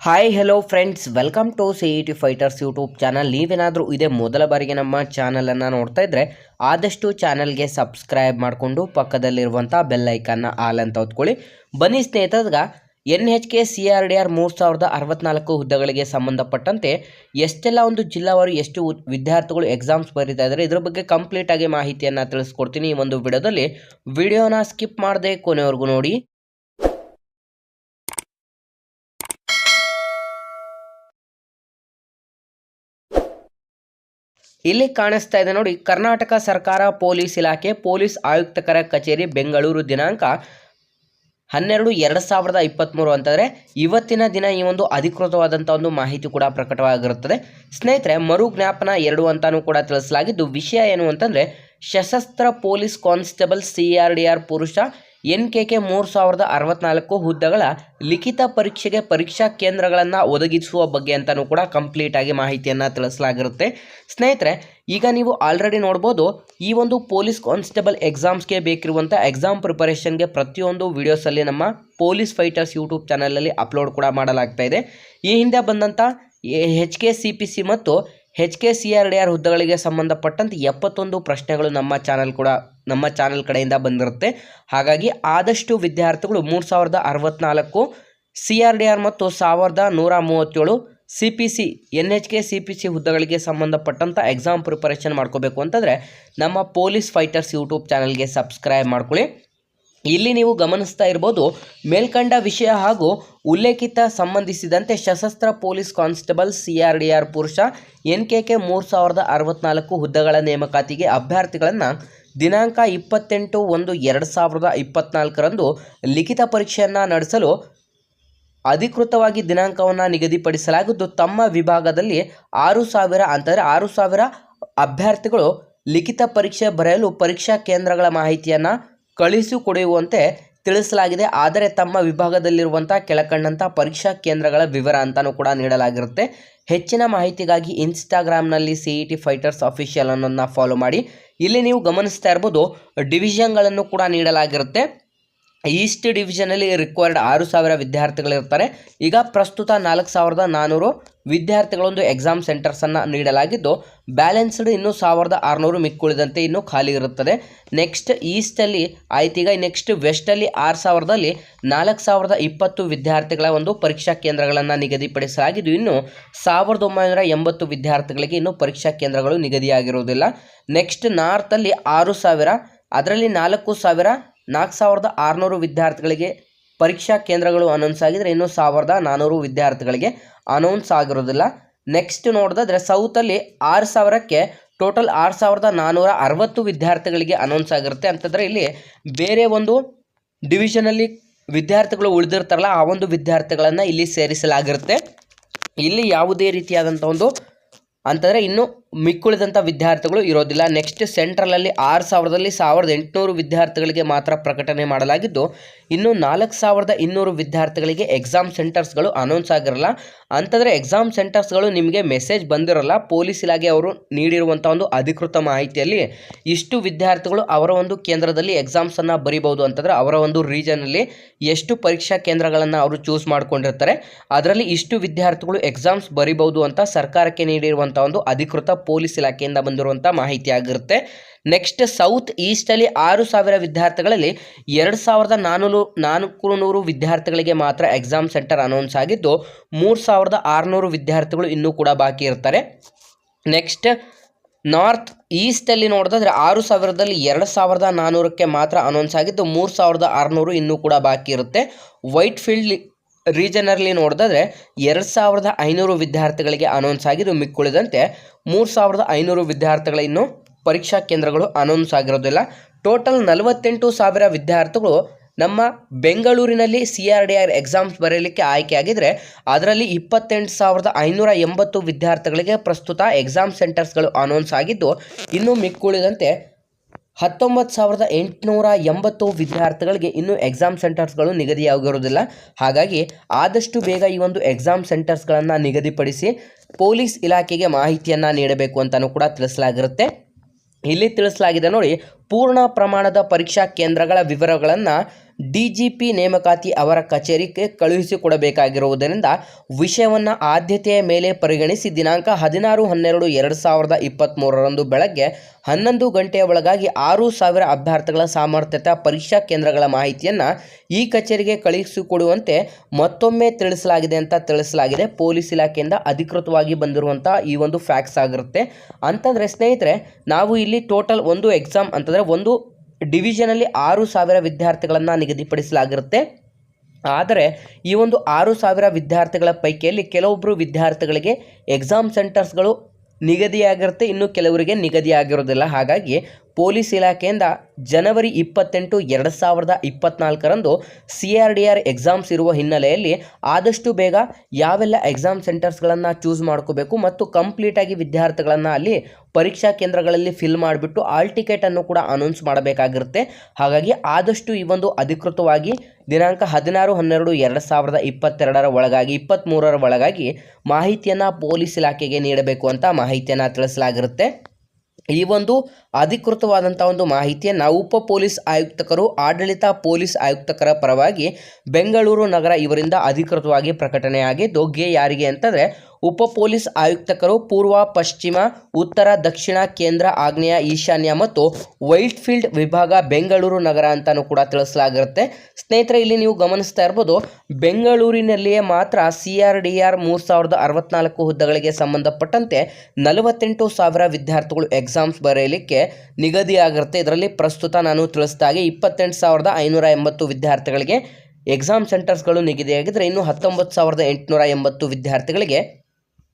Hi hello friends welcome to C E T fighters YouTube channel ನೀವೇನಾದರೂ ಇದೇ ಮೊದಲ ಬಾರಿಗೆ ನಮ್ಮ ಚಾನಲನ್ನು ನೋಡ್ತಾ ಇದ್ದರೆ ಆದಷ್ಟು ಚಾನಲ್ಗೆ ಸಬ್ಸ್ಕ್ರೈಬ್ ಮಾಡಿಕೊಂಡು ಪಕ್ಕದಲ್ಲಿರುವಂಥ ಬೆಲ್ ಐಕನ್ನ ಆಲ್ ಅಂತ ಹೊತ್ಕೊಳ್ಳಿ. ಬನ್ನಿ ಸ್ನೇಹಿತರ್ಗ N H K C R D R ಮೂರು ಸಾವಿರದ ಅರವತ್ನಾಲ್ಕು ಹುದ್ದೆಗಳಿಗೆ ಸಂಬಂಧಪಟ್ಟಂತೆ ಎಷ್ಟೆಲ್ಲ ಒಂದು ಜಿಲ್ಲಾವಾರು ಎಷ್ಟು ವಿದ್ಯಾರ್ಥಿಗಳು ಎಕ್ಸಾಮ್ಸ್ ಬರೀತಾ ಇದ್ದಾರೆ ಇದ್ರ ಬಗ್ಗೆ ಕಂಪ್ಲೀಟಾಗಿ ಮಾಹಿತಿಯನ್ನು ತಿಳಿಸ್ಕೊಡ್ತೀನಿ ಈ ಒಂದು ವಿಡಿಯೋದಲ್ಲಿ ವಿಡಿಯೋನ ಸ್ಕಿಪ್ ಮಾಡದೆ ಕೊನೆವರೆಗೂ ನೋಡಿ. ಇಲ್ಲಿ ಕಾಣಿಸ್ತಾ ಇದೆ ನೋಡಿ, ಕರ್ನಾಟಕ ಸರ್ಕಾರ, ಪೊಲೀಸ್ ಇಲಾಖೆ, ಪೊಲೀಸ್ ಆಯುಕ್ತಕರ ಕಚೇರಿ, ಬೆಂಗಳೂರು ದಿನಾಂಕ ಹನ್ನೆರಡು ಎರಡು ಸಾವಿರದ ಇಪ್ಪತ್ತ್ಮೂರು ಅಂತಂದರೆ ಇವತ್ತಿನ ದಿನ ಈ ಒಂದು ಅಧಿಕೃತವಾದಂಥ ಒಂದು ಮಾಹಿತಿ ಕೂಡ ಪ್ರಕಟವಾಗಿರುತ್ತದೆ. ಸ್ನೇಹಿತರೆ ಮರು ಜ್ಞಾಪನ ಎರಡು ಅಂತಾನೂ ಕೂಡ ತಿಳಿಸಲಾಗಿದ್ದು, ವಿಷಯ ಏನು ಅಂತಂದರೆ ಸಶಸ್ತ್ರ police constable C R D R ಪುರುಷ ಎನ್ ಕೆ ಕೆ ಮೂರು ಸಾವಿರದ ಅರವತ್ನಾಲ್ಕು ಹುದ್ದೆಗಳ ಲಿಖಿತ ಪರೀಕ್ಷೆಗೆ ಪರೀಕ್ಷಾ ಕೇಂದ್ರಗಳನ್ನು ಒದಗಿಸುವ ಬಗ್ಗೆ ಅಂತಲೂ ಕೂಡ ಕಂಪ್ಲೀಟಾಗಿ ಮಾಹಿತಿಯನ್ನು ತಿಳಿಸಲಾಗಿರುತ್ತೆ. ಸ್ನೇಹಿತರೆ, ಈಗ ನೀವು ಆಲ್ರೆಡಿ ನೋಡ್ಬೋದು, ಈ ಒಂದು ಪೊಲೀಸ್ ಕಾನ್ಸ್ಟೇಬಲ್ ಎಕ್ಸಾಮ್ಸ್ಗೆ ಬೇಕಿರುವಂಥ ಎಕ್ಸಾಮ್ ಪ್ರಿಪರೇಷನ್ಗೆ ಪ್ರತಿಯೊಂದು ವೀಡಿಯೋಸಲ್ಲಿ ನಮ್ಮ ಪೊಲೀಸ್ ಫೈಟರ್ಸ್ ಯೂಟ್ಯೂಬ್ ಚಾನಲಲ್ಲಿ ಅಪ್ಲೋಡ್ ಕೂಡ ಮಾಡಲಾಗ್ತಾ ಇದೆ. ಈ ಹಿಂದೆ ಬಂದಂಥ H K C P C ಮತ್ತು H K C R D R ಹುದ್ದೆಗಳಿಗೆ ಸಂಬಂಧಪಟ್ಟಂತೆ ಎಪ್ಪತ್ತೊಂದು ಪ್ರಶ್ನೆಗಳು ನಮ್ಮ ಚಾನಲ್ ಕೂಡ, ನಮ್ಮ ಚಾನಲ್ ಕಡೆಯಿಂದ ಬಂದಿರುತ್ತೆ. ಹಾಗಾಗಿ ಆದಷ್ಟು ವಿದ್ಯಾರ್ಥಿಗಳು ಮೂರು ಸಾವಿರದ ಅರವತ್ತ್ನಾಲ್ಕು ಸಿ ಆರ್ ಡಿ ಆರ್ ಮತ್ತು ಸಾವಿರದ ನೂರ ಮೂವತ್ತೇಳು C P C N H K C P C ಹುದ್ದೆಗಳಿಗೆ ಸಂಬಂಧಪಟ್ಟಂಥ ಎಕ್ಸಾಮ್ ಪ್ರಿಪರೇಷನ್ ಮಾಡ್ಕೋಬೇಕು ಅಂತಂದರೆ ನಮ್ಮ ಪೊಲೀಸ್ ಫೈಟರ್ಸ್ ಯೂಟ್ಯೂಬ್ ಚಾನಲ್ಗೆ ಸಬ್ಸ್ಕ್ರೈಬ್ ಮಾಡ್ಕೊಳ್ಳಿ. ಇಲ್ಲಿ ನೀವು ಗಮನಿಸ್ತಾ ಇರ್ಬೋದು ಮೇಲ್ಕಂಡ ವಿಷಯ ಹಾಗೂ ಉಲ್ಲೇಖಿತ ಸಂಬಂಧಿಸಿದಂತೆ ಸಶಸ್ತ್ರ police constable C R D R ಪುರುಷ ಎನ್ ಕೆ ಕೆ ಮೂರು ಸಾವಿರದ ಅರವತ್ನಾಲ್ಕು ಹುದ್ದೆಗಳ ನೇಮಕಾತಿಗೆ ಅಭ್ಯರ್ಥಿಗಳನ್ನು ದಿನಾಂಕ ಇಪ್ಪತ್ತೆಂಟು ಒಂದು ಎರಡು ಸಾವಿರದ ಇಪ್ಪತ್ತ್ನಾಲ್ಕರಂದು ಲಿಖಿತ ಪರೀಕ್ಷೆಯನ್ನು ನಡೆಸಲು ಅಧಿಕೃತವಾಗಿ ದಿನಾಂಕವನ್ನು ನಿಗದಿಪಡಿಸಲಾಗಿದ್ದು, ತಮ್ಮ ವಿಭಾಗದಲ್ಲಿ ಆರು ಸಾವಿರ ಅಂತಂದರೆ ಆರು ಸಾವಿರ ಅಭ್ಯರ್ಥಿಗಳು ಲಿಖಿತ ಪರೀಕ್ಷೆ ಬರೆಯಲು ಪರೀಕ್ಷಾ ಕೇಂದ್ರಗಳ ಮಾಹಿತಿಯನ್ನು ಕಳಿಸಿಕೊಡುವಂತೆ ತಿಳಿಸಲಾಗಿದೆ. ಆದರೆ ತಮ್ಮ ವಿಭಾಗದಲ್ಲಿರುವಂಥ ಕೆಳಕಂಡಂಥ ಪರೀಕ್ಷಾ ಕೇಂದ್ರಗಳ ವಿವರ ಅಂತಲೂ ಕೂಡ ನೀಡಲಾಗಿರುತ್ತೆ. ಹೆಚ್ಚಿನ ಮಾಹಿತಿಗಾಗಿ ಇನ್ಸ್ಟಾಗ್ರಾಮ್ನಲ್ಲಿ C E T fighters official ಅನ್ನೋದನ್ನ ಫಾಲೋ ಮಾಡಿ. ಇಲ್ಲಿ ನೀವು ಗಮನಿಸ್ತಾ ಇರ್ಬೋದು ಡಿವಿಷನ್ಗಳನ್ನು ಕೂಡ ನೀಡಲಾಗಿರುತ್ತೆ. ಈಸ್ಟ್ ಡಿವಿಷನಲ್ಲಿ ರಿಕ್ವೈರ್ಡ್ ಆರು ಸಾವಿರ ವಿದ್ಯಾರ್ಥಿಗಳಿರ್ತಾರೆ ಈಗ ಪ್ರಸ್ತುತ ನಾಲ್ಕು ಸಾವಿರದ ನಾನ್ನೂರು ವಿದ್ಯಾರ್ಥಿಗಳೊಂದು ಎಕ್ಸಾಮ್ ಸೆಂಟರ್ಸನ್ನು ನೀಡಲಾಗಿದ್ದು ಬ್ಯಾಲೆನ್ಸ್ಡ್ ಇನ್ನೂ ಸಾವಿರದ ಆರುನೂರು ಮಿಕ್ಕುಳಿದಂತೆ ಇನ್ನೂ ಖಾಲಿ ಇರುತ್ತದೆ. ನೆಕ್ಸ್ಟ್ ಈಸ್ಟಲ್ಲಿ ಆಯ್ತು ಈಗ ನೆಕ್ಸ್ಟ್ ವೆಸ್ಟಲ್ಲಿ ಆರು ಸಾವಿರದಲ್ಲಿ ನಾಲ್ಕು ಸಾವಿರದ ಇಪ್ಪತ್ತು ವಿದ್ಯಾರ್ಥಿಗಳ ಒಂದು ಪರೀಕ್ಷಾ ಕೇಂದ್ರಗಳನ್ನು ನಿಗದಿಪಡಿಸಲಾಗಿದ್ದು, ಇನ್ನು ಸಾವಿರದ ಒಂಬೈನೂರ ಎಂಬತ್ತು ವಿದ್ಯಾರ್ಥಿಗಳಿಗೆ ಇನ್ನೂ ಪರೀಕ್ಷಾ ಕೇಂದ್ರಗಳು ನಿಗದಿಯಾಗಿರುವುದಿಲ್ಲ. ನೆಕ್ಸ್ಟ್ ನಾರ್ತಲ್ಲಿ ಆರು ಸಾವಿರ ಅದರಲ್ಲಿ ನಾಲ್ಕು ಸಾವಿರ, ನಾಲ್ಕು ಸಾವಿರದ ಆರುನೂರು ವಿದ್ಯಾರ್ಥಿಗಳಿಗೆ ಪರೀಕ್ಷಾ ಕೇಂದ್ರಗಳು ಅನೌನ್ಸ್ ಆಗಿದ್ರೆ ಇನ್ನೂ ಸಾವಿರದ ನಾನ್ನೂರು ವಿದ್ಯಾರ್ಥಿಗಳಿಗೆ ಅನೌನ್ಸ್ ಆಗಿರೋದಿಲ್ಲ. ನೆಕ್ಸ್ಟ್ ನೋಡಿದ್ರೆ ಸೌತಲ್ಲಿ ಆರು ಸಾವಿರಕ್ಕೆ ಟೋಟಲ್ ಆರು ಸಾವಿರದ ನಾನ್ನೂರ ಅರವತ್ತು ವಿದ್ಯಾರ್ಥಿಗಳಿಗೆ ಅನೌನ್ಸ್ ಆಗಿರುತ್ತೆ. ಅಂತಂದರೆ ಇಲ್ಲಿ ಬೇರೆ ಒಂದು ಡಿವಿಷನಲ್ಲಿ ವಿದ್ಯಾರ್ಥಿಗಳು ಉಳಿದಿರ್ತಾರಲ್ಲ, ಆ ಒಂದು ವಿದ್ಯಾರ್ಥಿಗಳನ್ನು ಇಲ್ಲಿ ಸೇರಿಸಲಾಗಿರುತ್ತೆ. ಇಲ್ಲಿ ಯಾವುದೇ ರೀತಿಯಾದಂಥ ಒಂದು ಅಂತಂದರೆ ಇನ್ನು ಮಿಕ್ಕುಳಿದಂಥ ವಿದ್ಯಾರ್ಥಿಗಳು ಇರೋದಿಲ್ಲ. ನೆಕ್ಸ್ಟ್ ಸೆಂಟ್ರಲಲ್ಲಿ ಆರು ಸಾವಿರದಲ್ಲಿ ಸಾವಿರದ ಎಂಟುನೂರು ವಿದ್ಯಾರ್ಥಿಗಳಿಗೆ ಮಾತ್ರ ಪ್ರಕಟಣೆ ಮಾಡಲಾಗಿದ್ದು, ಇನ್ನು ನಾಲ್ಕು ಸಾವಿರದ ಇನ್ನೂರು ವಿದ್ಯಾರ್ಥಿಗಳಿಗೆ ಎಕ್ಸಾಮ್ ಸೆಂಟರ್ಸ್ಗಳು ಅನೌನ್ಸ್ ಆಗಿರಲ್ಲ. ಅಂತಂದರೆ ಎಕ್ಸಾಮ್ ಸೆಂಟರ್ಸ್ಗಳು ನಿಮಗೆ ಮೆಸೇಜ್ ಬಂದಿರಲ್ಲ. ಪೊಲೀಸ್ ಇಲಾಖೆ ಅವರು ನೀಡಿರುವಂಥ ಒಂದು ಅಧಿಕೃತ ಮಾಹಿತಿಯಲ್ಲಿ ಇಷ್ಟು ವಿದ್ಯಾರ್ಥಿಗಳು ಅವರ ಒಂದು ಕೇಂದ್ರದಲ್ಲಿ ಎಕ್ಸಾಮ್ಸನ್ನು ಬರಿಬೋದು ಅಂತಂದರೆ ಅವರ ಒಂದು ರೀಜನಲ್ಲಿ ಎಷ್ಟು ಪರೀಕ್ಷಾ ಕೇಂದ್ರಗಳನ್ನು ಅವರು ಚೂಸ್ ಮಾಡಿಕೊಂಡಿರ್ತಾರೆ. ಅದರಲ್ಲಿ ಇಷ್ಟು ವಿದ್ಯಾರ್ಥಿಗಳು ಎಕ್ಸಾಮ್ಸ್ ಬರಿಬೋದು ಅಂತ ಸರ್ಕಾರಕ್ಕೆ ನೀಡಿರುವಂಥ ಒಂದು ಅಧಿಕೃತ ಪೊಲೀಸ್ ಇಲಾಖೆಯಿಂದ ಬಂದಿರುವಂಥ ಮಾಹಿತಿ ಆಗಿರುತ್ತೆ ನೆಕ್ಸ್ಟ್ ಸೌತ್ ಈಸ್ಟಲ್ಲಿ ಆರು ಸಾವಿರ ವಿದ್ಯಾರ್ಥಿಗಳಲ್ಲಿ ಎರಡು ಸಾವಿರದ ನಾನೂರು ನಾಲ್ಕು ನೂರು ವಿದ್ಯಾರ್ಥಿಗಳಿಗೆ ಮಾತ್ರ ಎಕ್ಸಾಮ್ ಸೆಂಟರ್ ಅನೌನ್ಸ್ ಆಗಿದ್ದು, ಮೂರು ಸಾವಿರದ ಆರುನೂರು ವಿದ್ಯಾರ್ಥಿಗಳು ಇನ್ನೂ ಕೂಡ ಬಾಕಿ ಇರ್ತಾರೆ. ನೆಕ್ಸ್ಟ್ ನಾರ್ತ್ ಈಸ್ಟಲ್ಲಿ ನೋಡಿದ್ರೆ ಆರು ಸಾವಿರದಲ್ಲಿ ಎರಡು ಸಾವಿರದ ನಾನ್ನೂರಕ್ಕೆ ಮಾತ್ರ ಅನೌನ್ಸ್ ಆಗಿದ್ದು, ಮೂರು ಸಾವಿರದ ಆರುನೂರು ಇನ್ನೂ ಕೂಡ ಬಾಕಿ ಇರುತ್ತೆ. ವೈಟ್ ಫೀಲ್ಡ್ ರೀಜನಲ್ಲಿ ನೋಡಿದ್ರೆ ಎರಡು ಸಾವಿರದ ಐನೂರು ವಿದ್ಯಾರ್ಥಿಗಳಿಗೆ ಅನೌನ್ಸ್ ಆಗಿದ್ದು ಮಿಕ್ಕುಳಿದಂತೆ ಮೂರು ಸಾವಿರದ ಐನೂರು ವಿದ್ಯಾರ್ಥಿಗಳ ಇನ್ನು ಪರೀಕ್ಷಾ ಕೇಂದ್ರಗಳು ಅನೌನ್ಸ್ ಆಗಿರೋದಿಲ್ಲ. ಟೋಟಲ್ ನಲವತ್ತೆಂಟು ಸಾವಿರ ವಿದ್ಯಾರ್ಥಿಗಳು ನಮ್ಮ ಬೆಂಗಳೂರಿನಲ್ಲಿ C R D R exams ಬರೆಯಲಿಕ್ಕೆ ಆಯ್ಕೆಯಾಗಿದ್ದರೆ ಅದರಲ್ಲಿ ಇಪ್ಪತ್ತೆಂಟು ಸಾವಿರದ ಐನೂರ ಎಂಬತ್ತು ವಿದ್ಯಾರ್ಥಿಗಳಿಗೆ ಪ್ರಸ್ತುತ ಎಕ್ಸಾಮ್ ಸೆಂಟರ್ಸ್ಗಳು ಅನೌನ್ಸ್ ಆಗಿದ್ದು ಇನ್ನು ಮಿಕ್ಕುಳಿದಂತೆ ಹತ್ತೊಂಬತ್ತು ಸಾವಿರದ ಎಂಟುನೂರ ಎಂಬತ್ತು ವಿದ್ಯಾರ್ಥಿಗಳಿಗೆ ಇನ್ನೂ ಎಕ್ಸಾಮ್ ಸೆಂಟರ್ಸ್ಗಳು ನಿಗದಿಯಾಗಿರುವುದಿಲ್ಲ. ಹಾಗಾಗಿ ಆದಷ್ಟು ಬೇಗ ಈ ಒಂದು ಎಕ್ಸಾಮ್ ಸೆಂಟರ್ಸ್ಗಳನ್ನು ನಿಗದಿಪಡಿಸಿ ಪೊಲೀಸ್ ಇಲಾಖೆಗೆ ಮಾಹಿತಿಯನ್ನು ನೀಡಬೇಕು ಅಂತಲೂ ಕೂಡ ತಿಳಿಸಲಾಗಿರುತ್ತೆ. ಇಲ್ಲಿ ತಿಳಿಸಲಾಗಿದೆ ನೋಡಿ, ಪೂರ್ಣ ಪ್ರಮಾಣದ ಪರೀಕ್ಷಾ ಕೇಂದ್ರಗಳ ವಿವರಗಳನ್ನು ಡಿ ಜಿ ಪಿ ನೇಮಕಾತಿ ಅವರ ಕಚೇರಿಗೆ ಕಳುಹಿಸಿಕೊಡಬೇಕಾಗಿರುವುದರಿಂದ ವಿಷಯವನ್ನು ಆದ್ಯತೆಯ ಮೇಲೆ ಪರಿಗಣಿಸಿ ದಿನಾಂಕ ಹದಿನಾರು ಹನ್ನೆರಡು ಎರಡು ಸಾವಿರದ ಇಪ್ಪತ್ತ್ಮೂರರಂದು ಬೆಳಗ್ಗೆ ಹನ್ನೊಂದು ಗಂಟೆಯ ಒಳಗಾಗಿ ಆರು ಸಾವಿರ ಅಭ್ಯರ್ಥಿಗಳ ಸಾಮರ್ಥ್ಯತಾ ಪರೀಕ್ಷಾ ಕೇಂದ್ರಗಳ ಮಾಹಿತಿಯನ್ನು ಈ ಕಚೇರಿಗೆ ಕಳುಹಿಸಿಕೊಡುವಂತೆ ಮತ್ತೊಮ್ಮೆ ತಿಳಿಸಲಾಗಿದೆ ಅಂತ ತಿಳಿಸಲಾಗಿದೆ. ಪೊಲೀಸ್ ಇಲಾಖೆಯಿಂದ ಅಧಿಕೃತವಾಗಿ ಬಂದಿರುವಂಥ ಈ ಒಂದು ಫ್ಯಾಕ್ಸ್ ಆಗಿರುತ್ತೆ. ಅಂತಂದರೆ ಸ್ನೇಹಿತರೆ, ನಾವು ಇಲ್ಲಿ ಟೋಟಲ್ ಒಂದು ಎಕ್ಸಾಮ್ ಅಂತಂದರೆ ಒಂದು ಡಿವಿಷನಲ್ಲಿ ಆರು ಸಾವಿರ ವಿದ್ಯಾರ್ಥಿಗಳನ್ನು ನಿಗದಿಪಡಿಸಲಾಗಿರುತ್ತೆ. ಆದರೆ ಈ ಒಂದು ಆರು ಸಾವಿರ ವಿದ್ಯಾರ್ಥಿಗಳ ಪೈಕಿಯಲ್ಲಿ ಕೆಲವೊಬ್ಬರು ವಿದ್ಯಾರ್ಥಿಗಳಿಗೆ ಎಕ್ಸಾಮ್ ಸೆಂಟರ್ಸ್ಗಳು ನಿಗದಿಯಾಗಿರುತ್ತೆ, ಇನ್ನು ಕೆಲವರಿಗೆ ನಿಗದಿಯಾಗಿರೋದಿಲ್ಲ ಹಾಗಾಗಿ ಪೊಲೀಸ್ ಇಲಾಖೆಯಿಂದ ಜನವರಿ ಇಪ್ಪತ್ತೆಂಟು ಎರಡು ಸಾವಿರದ ಇಪ್ಪತ್ನಾಲ್ಕರಂದು C R D R exams ಇರುವ ಹಿನ್ನೆಲೆಯಲ್ಲಿ ಆದಷ್ಟು ಬೇಗ ಯಾವೆಲ್ಲ ಎಕ್ಸಾಮ್ ಸೆಂಟರ್ಸ್ಗಳನ್ನು ಚೂಸ್ ಮಾಡ್ಕೋಬೇಕು ಮತ್ತು ಕಂಪ್ಲೀಟಾಗಿ ವಿದ್ಯಾರ್ಥಿಗಳನ್ನು ಅಲ್ಲಿ ಪರೀಕ್ಷಾ ಕೇಂದ್ರಗಳಲ್ಲಿ ಫಿಲ್ ಮಾಡಿಬಿಟ್ಟು ಆಲ್ ಟಿಕೆಟನ್ನು ಕೂಡ ಅನೌನ್ಸ್ ಮಾಡಬೇಕಾಗಿರುತ್ತೆ. ಹಾಗಾಗಿ ಆದಷ್ಟು ಈ ಒಂದು ಅಧಿಕೃತವಾಗಿ ದಿನಾಂಕ ಹದಿನಾರು ಹನ್ನೆರಡು ಎರಡು ಸಾವಿರದ ಇಪ್ಪತ್ತೆರಡರ ಒಳಗಾಗಿ ಇಪ್ಪತ್ತ್ಮೂರರ ಒಳಗಾಗಿ ಮಾಹಿತಿಯನ್ನು ಪೊಲೀಸ್ ಇಲಾಖೆಗೆ ನೀಡಬೇಕು ಅಂತ ಮಾಹಿತಿಯನ್ನು ತಿಳಿಸಲಾಗಿರುತ್ತೆ. ಈ ಒಂದು ಅಧಿಕೃತವಾದಂಥ ಒಂದು ಮಾಹಿತಿಯನ್ನು ಉಪ ಪೊಲೀಸ್ ಆಯುಕ್ತಕರು, ಆಡಳಿತ ಪೊಲೀಸ್ ಆಯುಕ್ತಕರ ಪರವಾಗಿ ಬೆಂಗಳೂರು ನಗರ ಇವರಿಂದ ಅಧಿಕೃತವಾಗಿ ಪ್ರಕಟಣೆಯಾಗಿದ್ದು, ಗೆ ಯಾರಿಗೆ ಅಂತಂದರೆ ಉಪ ಪೊಲೀಸ್ ಆಯುಕ್ತಕರು ಪೂರ್ವ, ಪಶ್ಚಿಮ, ಉತ್ತರ, ದಕ್ಷಿಣ, ಕೇಂದ್ರ, ಆಗ್ನೇಯ, ಈಶಾನ್ಯ ಮತ್ತು ವೈಟ್ ಫೀಲ್ಡ್ ವಿಭಾಗ ಬೆಂಗಳೂರು ನಗರ ಅಂತಲೂ ಕೂಡ ತಿಳಿಸಲಾಗಿರುತ್ತೆ. ಸ್ನೇಹಿತರೆ, ಇಲ್ಲಿ ನೀವು ಗಮನಿಸ್ತಾ ಇರ್ಬೋದು, ಬೆಂಗಳೂರಿನಲ್ಲಿಯೇ ಮಾತ್ರ ಸಿ ಆರ್ ಡಿ ಆರ್ ಮೂರು ಸಾವಿರದ ಅರವತ್ನಾಲ್ಕು ಹುದ್ದೆಗಳಿಗೆ ಸಂಬಂಧಪಟ್ಟಂತೆ ನಲವತ್ತೆಂಟು ಸಾವಿರ ವಿದ್ಯಾರ್ಥಿಗಳು ಎಕ್ಸಾಮ್ಸ್ ಬರೆಯಲಿಕ್ಕೆ ನಿಗದಿಯಾಗಿರುತ್ತೆ. ಇದರಲ್ಲಿ ಪ್ರಸ್ತುತ ನಾನು ತಿಳಿಸಿದಾಗೆ ಇಪ್ಪತ್ತೆಂಟು ಸಾವಿರದ ಐನೂರ ಎಂಬತ್ತು ವಿದ್ಯಾರ್ಥಿಗಳಿಗೆ ಎಕ್ಸಾಮ್ ಸೆಂಟರ್ಸ್ಗಳು ನಿಗದಿಯಾಗಿದ್ದರೆ ಇನ್ನು ಹತ್ತೊಂಬತ್ತು ಸಾವಿರದ ಎಂಟುನೂರ ಎಂಬತ್ತು ವಿದ್ಯಾರ್ಥಿಗಳಿಗೆ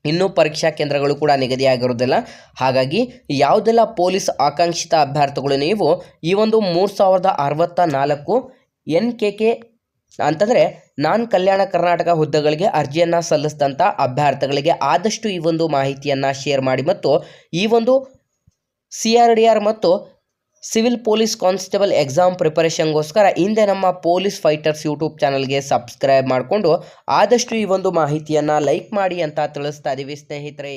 ಇನ್ನೂ ಪರೀಕ್ಷಾ ಕೇಂದ್ರಗಳು ಕೂಡ ನಿಗದಿಯಾಗಿರುವುದಿಲ್ಲ. ಹಾಗಾಗಿ ಯಾವುದೆಲ್ಲ ಪೊಲೀಸ್ ಆಕಾಂಕ್ಷಿತ ಅಭ್ಯರ್ಥಿಗಳು ನೀವು ಈ ಒಂದು ಮೂರು ಸಾವಿರದ ಅರವತ್ತ ನಾಲ್ಕು ಎನ್ ಕೆ ಕೆ ಅಂತಂದರೆ ನಾನ್ ಕಲ್ಯಾಣ ಕರ್ನಾಟಕ ಹುದ್ದೆಗಳಿಗೆ ಅರ್ಜಿಯನ್ನು ಸಲ್ಲಿಸಿದಂಥ ಅಭ್ಯರ್ಥಿಗಳಿಗೆ ಆದಷ್ಟು ಈ ಒಂದು ಮಾಹಿತಿಯನ್ನು ಶೇರ್ ಮಾಡಿ ಮತ್ತು ಈ ಒಂದು ಸಿ ಆರ್ ಡಿ ಆರ್ ಮತ್ತು ಸಿವಿಲ್ ಪೊಲೀಸ್ ಕಾನ್ಸ್ಟೇಬಲ್ ಎಕ್ಸಾಮ್ ಪ್ರಿಪರೇಷನ್ಗೋಸ್ಕರ ಹಿಂದೆ ನಮ್ಮ ಪೊಲೀಸ್ ಫೈಟರ್ಸ್ ಯೂಟ್ಯೂಬ್ ಚಾನಲ್ಗೆ ಸಬ್ಸ್ಕ್ರೈಬ್ ಮಾಡಿಕೊಂಡು ಆದಷ್ಟು ಈ ಒಂದು ಮಾಹಿತಿಯನ್ನು ಲೈಕ್ ಮಾಡಿ ಅಂತ ತಿಳಿಸ್ತಾ ಇದ್ದೀವಿ ಸ್ನೇಹಿತರೆ.